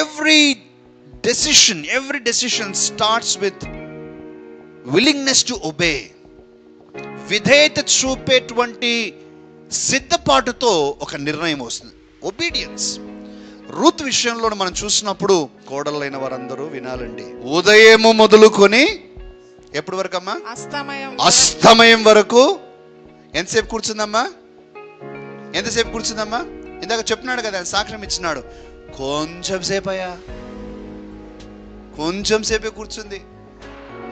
Every decision every decision starts with willingness to obey విధేయత చూపేటువంటి సిద్ధపాటుతో ఒక నిర్ణయం వస్తుంది. ఒబీడియన్స్ రూత్ విషయంలో మనం చూసినప్పుడు కోడలైన వారందరూ వినాలండి. ఉదయము మొదలుకొని ఎప్పటి వరకు అమ్మా అస్తమయం అస్తమయం వరకు. ఎంతసేపు కూర్చుందమ్మా? ఎంతసేపు కూర్చుందమ్మా? ఇందాక చెప్తున్నాడు కదా సాక్ష్యం ఇచ్చినాడు. కొంచెం సేపు అయ్యా కొంచెం సేపే కూర్చుంది.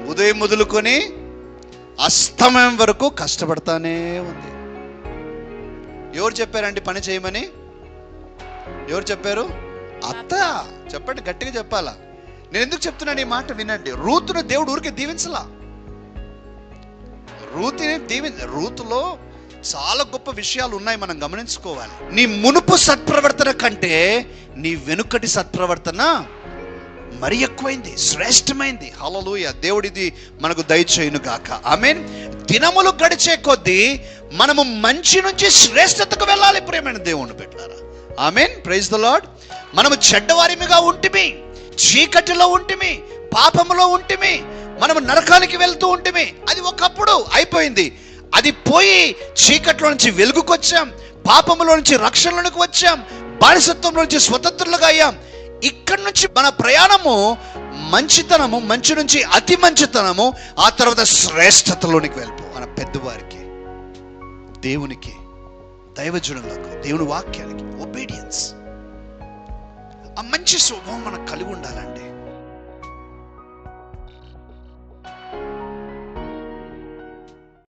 ఉదయం మొదలుకొని అస్తమయం వరకు కష్టపడతానే ఉంది. ఎవరు చెప్పారండి పని చేయమని? ఎవరు చెప్పారు? అత్త. చెప్పండి గట్టిగా చెప్పాలా? నేను ఎందుకు చెప్తున్నాను ఈ మాట వినండి. రూతును దేవుడు ఊరికే దీవించలా. రూతిని దీవి రూతులో చాలా గొప్ప విషయాలు ఉన్నాయి మనం గమనించుకోవాలి. నీ మునుపు సత్ప్రవర్తన కంటే నీ వెనుకటి సత్ప్రవర్తన మరి ఎక్కువైంది శ్రేష్టమైంది. హలలుయ దేవుడిది మనకు దయచేయును గాక. ఆమెన్. దినములు గడిచే కొద్దీ మనము మంచి నుంచి శ్రేష్టతకు వెళ్ళాలి ప్రేమైన దేవుణ్ణి పెట్టారా మీన్ ప్రైజ్ ద లార్డ్. మనము చెడ్డవారిమిగా ఉంటిమి చీకటిలో ఉంటిమి పాపములో ఉంటిమి మనము నరకానికి వెళ్తూ ఉంటిమి. అది ఒకప్పుడు అయిపోయింది. అది పోయి చీకట్లో నుంచి వెలుగుకొచ్చాం పాపములో నుంచి రక్షణలోనికి వచ్చాం బానిసత్వంలో నుంచి స్వతంత్రులుగా అయ్యాం. ఇక్కడ నుంచి మన ప్రయాణము మంచితనము మంచి నుంచి అతి మంచితనము ఆ తర్వాత శ్రేష్టతలోనికి వెళ్ళిపో మన పెద్దవారికి దేవునికి దైవజనులకు దేవుని వాక్యానికి ఒబీడియన్స్ ఆ మంచి స్వభావం మనకు కలిగి ఉండాలండి.